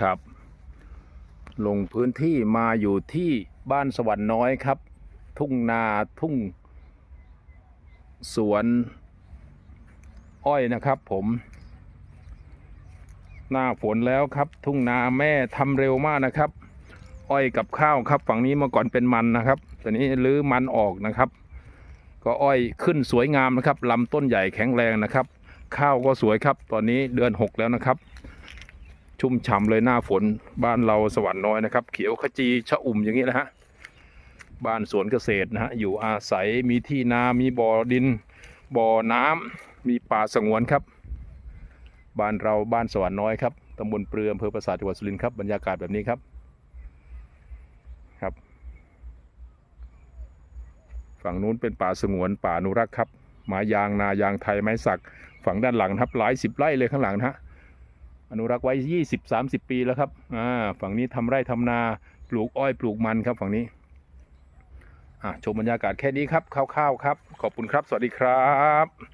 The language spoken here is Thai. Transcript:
ครับ ลงพื้นที่มาอยู่ที่บ้านสวรรค์น้อยครับ ทุ่งนาทุ่ง สวนอ้อยนะครับผมหน้าฝนแล้วครับ ทุ่งนาแม่ทำเร็วมากนะครับ อ้อยกับข้าวครับ ฝั่งนี้เมื่อก่อนเป็นมันนะครับตอนนี้รื้อมันออกนะครับ ก็อ้อยขึ้นสวยงามนะครับลำต้นใหญ่แข็งแรงนะครับ ข้าวก็สวยครับ ตอนนี้เดือนหกแล้วนะครับ ชุ่มฉ่ำเลยหน้าฝนบ้านเราสวรรค์น้อยนะครับ เขียวขจีชะอุ่มอย่างนี้นะฮะบ้านสวนเกษตรนะฮะอยู่อาศัยมีที่นา มีบ่อดิน บ่อน้ำมีป่าสงวนครับ บ้านเราบ้านสวรรค์น้อยครับตำบลเปลืออำเภอปราสาทจังหวัดสุรินทร์ครับบรรยากาศแบบนี้ครับครับ ฝั่งนู้นเป็นป่าสงวนป่าอนุรักษ์ครับไม้ยางนายางไทยไม้สัก ฝั่งด้านหลังครับหลายสิบไร่เลยข้างหลังนะฮะ อนุรักษ์ไว้ยี่สิบสามสิบปีแล้วครับอ่าฝั่งนี้ทำไร่ทำนาปลูกอ้อยปลูกมันครับฝั่งนี้อ่าชมบรรยากาศแค่นี้ครับคร่าวๆครับ ขอบคุณครับ สวัสดีครับ